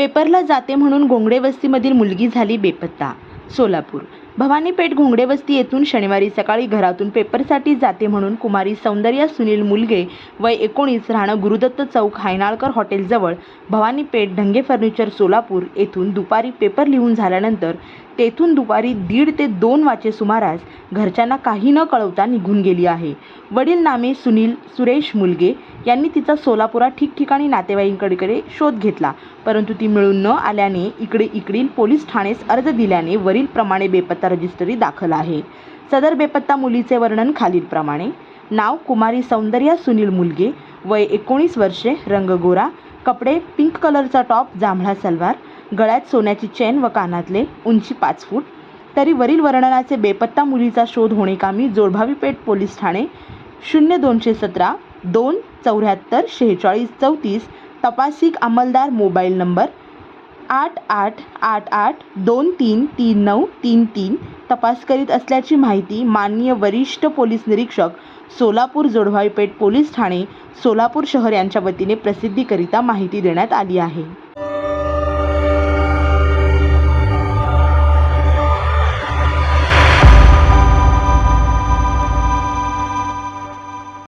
पेपरला जाते म्हणून घोंगडे वस्तीमधील मुलगी झाली बेपत्ता. सोलापूर. भवानीपेठ घोंगडे वस्ती येथून शनिवारी सकाळी घरातून पेपरसाठी जाते म्हणून कुमारी सौंदर्या सुनील मुलगे वय एकोणीस राहणं गुरुदत्त चौक हायनाळकर हॉटेलजवळ भवानीपेठ ढंगे फर्निचर सोलापूर येथून दुपारी पेपर लिहून झाल्यानंतर तेथून दुपारी दीड ते दोन वाजे सुमारास घरच्यांना काही न कळवता निघून गेली आहे. वडील नामे सुनील सुरेश मुलगे यांनी तिचा सोलापुरात ठिकठिकाणी नातेवाईकांकडे शोध घेतला. परंतु ती मिळून न आल्याने इकडे इकडील पोलीस ठाणेस अर्ज दिल्याने वरील प्रमाणे बेपत्ता रजिस्ट्री दाखल आहे. सदर बेपत्ता मुलीचे वर्णन खालीलप्रमाणे नाव कुमारी सौंदर्या सुनील मुलगे. वय एकोणीस वर्षे रंग गोरा कपडे पिंक कलरचा टॉप जांभळा सलवार. गळ्यात सोन्याची चेन व कानातले उंची पाच फूट. तरी वरील वर्णनाचे बेपत्ता मुलीचा शोध होणेकामी जोडभावी पेठ पोलीस ठाणे शून्य दोनशे सतरा दोन चौऱ्याहत्तर शेहेचाळीस चौतीस तपासिक अंमलदार मोबाईल नंबर आठ आठ आठ आठ दोन तीन तीन नऊ तीन तीन तपास करीत असल्याची माहिती माननीय वरिष्ठ पोलीस निरीक्षक सोलापूर जोडभावी पेठ पोलीस ठाणे सोलापूर शहर यांच्या वतीने प्रसिद्धीकरिता माहिती देण्यात आली आहे.